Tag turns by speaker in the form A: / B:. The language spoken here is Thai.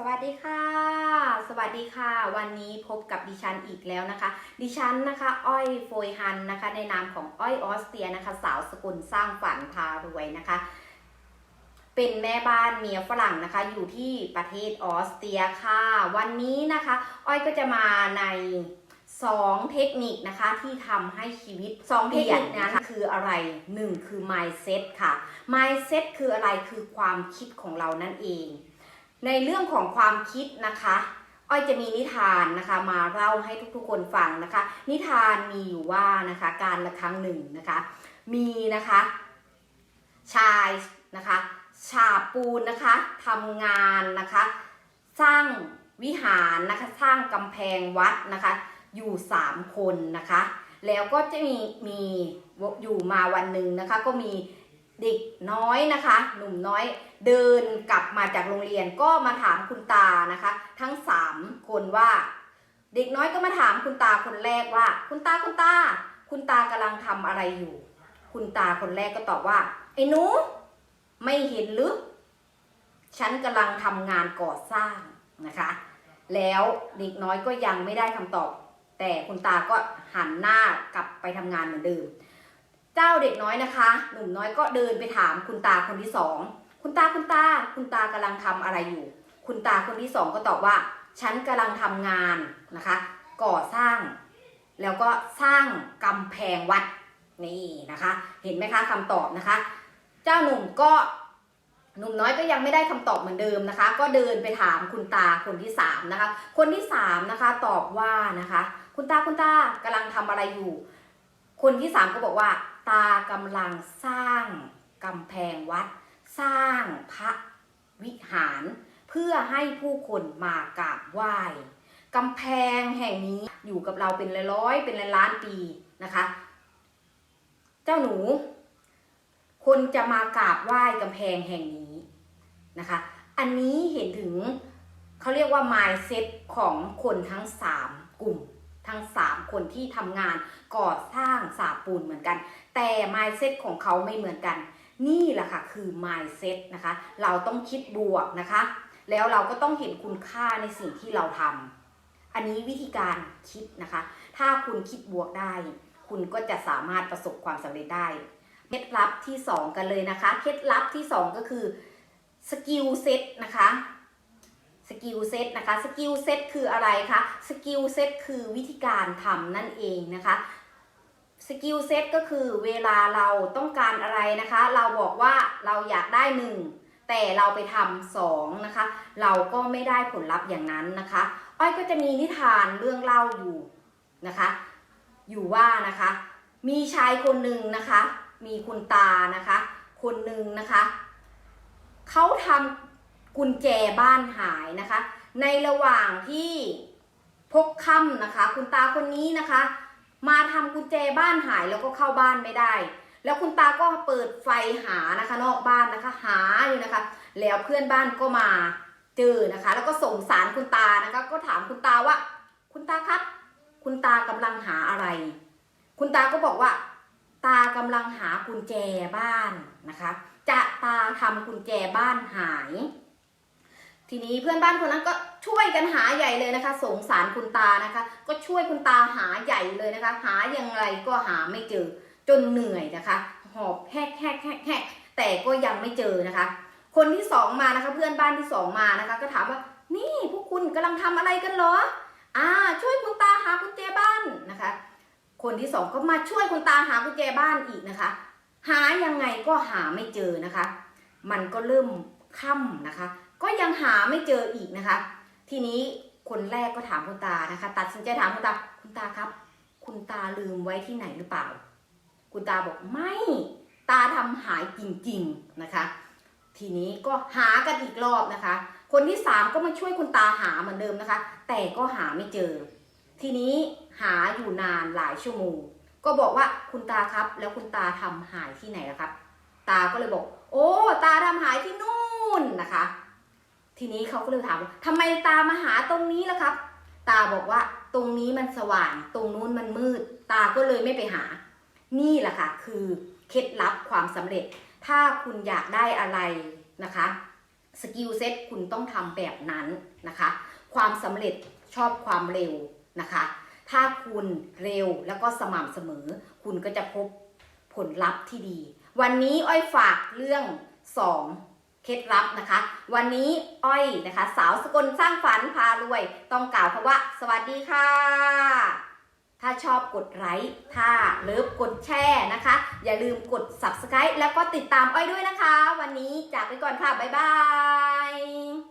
A: สวัสดีค่ะ สวัสดีค่ะ วันนี้พบกับดิฉันอีกแล้วนะคะ ดิฉันนะคะ อ้อยโฟยฮันนะคะ ในนามของอ้อยออสเตียนะคะ สาวสกุลสร้างฝันพารวยนะคะ เป็นแม่บ้านเมียฝรั่งนะคะ อยู่ที่ประเทศออสเตรียค่ะ วันนี้นะคะ อ้อยก็จะมาใน2เทคนิคนะคะที่ทำให้ชีวิต2เทคนิคนะคะคืออะไร1คือ mindset ค่ะ mindset คืออะไรคือความคิดของเรานั่นเอง ในเรื่องของความคิดนะคะ อ้อยจะมีนิทานนะคะ มาเล่าให้ทุกๆคนฟังนะคะ นิทานมีอยู่ว่านะคะการละครั้งหนึ่งนะคะ มีนะคะ ชายนะคะฉาปูนนะคะทำงานนะคะ สร้างวิหารนะคะ สร้างกำแพงวัดนะคะ อยู่สามคนนะคะ แล้วก็จะมีมีอยู่มาวันหนึ่งนะคะ ก็มี เด็กน้อยนะคะ หนุ่มน้อยเดินกลับมาจากโรงเรียนก็มาถามคุณตานะคะ ทั้งสามคนว่า เด็กน้อยก็มาถามคุณตาคนแรกว่า คุณตาคุณตา คุณตากำลังทำอะไรอยู่ คุณตาคนแรกก็ตอบว่าไอ้หนูไม่เห็นหรือฉันกำลังทำงานก่อสร้างนะคะ แล้วเด็กน้อยก็ยังไม่ได้คำตอบ แต่คุณตาก็หันหน้ากลับไปทำงานเหมือนเดิม เจ้าเด็กน้อยนะคะ หนุ่มน้อยก็เดินไปถามคุณตาคนที่สองคุณตาคุณตา คุณตากำลังทำอะไรอยู่ คุณตาคนที่สองก็ตอบว่า ฉันกำลังทำงานนะคะ ก่อสร้าง แล้วก็สร้างกำแพงวัดนี่นะคะ เห็นไหมคะคำตอบนะคะ เจ้าหนุ่มก็หนุ่มน้อยก็ยังไม่ได้คำตอบเหมือนเดิมนะคะ ก็เดินไปถามคุณตาคนที่สามนะคะ คนที่สามนะคะตอบว่านะคะ คุณตาคุณตากำลังทำอะไรอยู่ คนที่สามก็บอกว่า ตากำลังสร้างกำแพงวัด สร้างพระวิหาร เพื่อให้ผู้คนมากราบไหว้กำแพงแห่งนี้อยู่กับเราเป็นร้อยเป็นล้านปีนะคะ เจ้าหนู คนจะมากราบไหว้กำแพงแห่งนี้นะคะ อันนี้เห็นถึงเขาเรียกว่า mindset ของคนทั้ง 3 กลุ่ม ทั้ง 3 คนที่ทำงานก่อสร้างสาปูนเหมือนกัน แต่ mindset ของเขาไม่เหมือนกัน นี่แหละค่ะคือ mindset นะคะ เราต้องคิดบวกนะคะ แล้วเราก็ต้องเห็นคุณค่าในสิ่งที่เราทำอันนี้วิธีการคิดนะคะ ถ้าคุณคิดบวกได้ คุณก็จะสามารถประสบความสำเร็จได้เคล็ดลับที่ 2 กันเลยนะคะ เคล็ดลับที่ 2 ก็คือสกิลเซ็ตนะคะ กิลเซ็ตนะคะสกิลเซ็ตคืออะไรคะสกิลเซ็ตคือวิธีการทำนั่นเองนะคะสกิลเซ็ตก็คือเวลาเราต้องการอะไรนะคะ เราบอกว่าเราอยากได้หนึ่งแต่เราไปทำสองนะคะ เราก็ไม่ได้ผลลัพธ์อย่างนั้นนะคะ อ้อยก็จะมีนิทานเรื่องเล่าอยู่นะคะ อยู่ว่านะคะ มีชายคนหนึ่งนะคะ มีคุณตานะคะ คนหนึ่งนะคะเขาทำ กุญแจบ้านหายนะคะ ในระหว่างที่พกค่ำนะคะ คุณตาคนนี้นะคะ มาทำกุญแจบ้านหายแล้วก็เข้าบ้านไม่ได้ แล้วคุณตาก็เปิดไฟหานะคะ นอกบ้านนะคะ หาอยู่นะคะ แล้วเพื่อนบ้านก็มาเจอนะคะ แล้วก็ส่งสารคุณตานะคะ ก็ถามคุณตาว่า คุณตาครับ คุณตากำลังหาอะไร คุณตาก็บอกว่า ตากำลังหากุญแจบ้านนะคะ จะตาทำกุญแจบ้านหาย ทีนี้เพื่อนบ้านคนนั้นก็ช่วยกันหาใหญ่เลยนะคะ สงสารคุณตานะคะ ก็ช่วยคุณตาหาใหญ่เลยนะคะ หาอยังไงก็หาไม่เจอจนเหนื่อยนะคะ หอบแฮกแฮกแฮกแฮกแต่ก็ยังไม่เจอนะคะ คนที่สองมานะคะ เพื่อนบ้านที่สองมานะคะ ก็ถามว่า นี่พวกคุณกำลังทำอะไรกันเหรอ อ่า ช่วยคุณตาหากุญแจบ้านนะคะ คนที่สองก็มาช่วยคุณตาหากุญแจบ้านอีกนะคะ หายังไงก็หาไม่เจอนะคะ มันก็เริ่มค่ำนะคะ ก็ยังหาไม่เจออีกนะคะ ทีนี้คนแรกก็ถามคุณตานะคะ ตัดสินใจถามคุณตาคุณตาครับ คุณตาลืมไว้ที่ไหนหรือเปล่า คุณตาบอกไม่ตาทำหายจริงๆนะคะ ทีนี้ก็หากันอีกรอบนะคะ คนที่สามก็มาช่วยคุณตาหาเหมือนเดิมนะคะ แต่ก็หาไม่เจอ ทีนี้หาอยู่นานหลายชั่วโมงก็บอกว่าคุณตาครับ แล้วคุณตาทำหายที่ไหนล่ะครับ ตาก็เลยบอก โอ้ ตาทำหายที่นู่นนะคะ ทีนี้เขาก็เลยถามว่าทำไมตามาหาตรงนี้ล่ะครับ ตาบอกว่าตรงนี้มันสว่าง ตรงนู้นมันมืด ตาก็เลยไม่ไปหา นี่แหละค่ะ คือเคล็ดลับความสำเร็จ ถ้าคุณอยากได้อะไรนะคะสกิลเซ็ตคุณต้องทำแบบนั้นนะคะ ความสำเร็จชอบความเร็วนะคะ ถ้าคุณเร็วแล้วก็สม่ำเสมอ คุณก็จะพบผลลัพธ์ที่ดี วันนี้อ้อยฝากเรื่อง 2 เคล็ดลับนะคะ วันนี้อ้อยนะคะ สาวสกลสร้างฝันพารวย ต้องกล่าวคำว่า สวัสดีค่ะ ถ้าชอบกดไลค์ถ้าเลิฟกดแชร์นะคะ อย่าลืมกด subscribe แล้วก็ติดตามอ้อยด้วยนะคะ วันนี้จากไปก่อนค่ะ บ๊ายบาย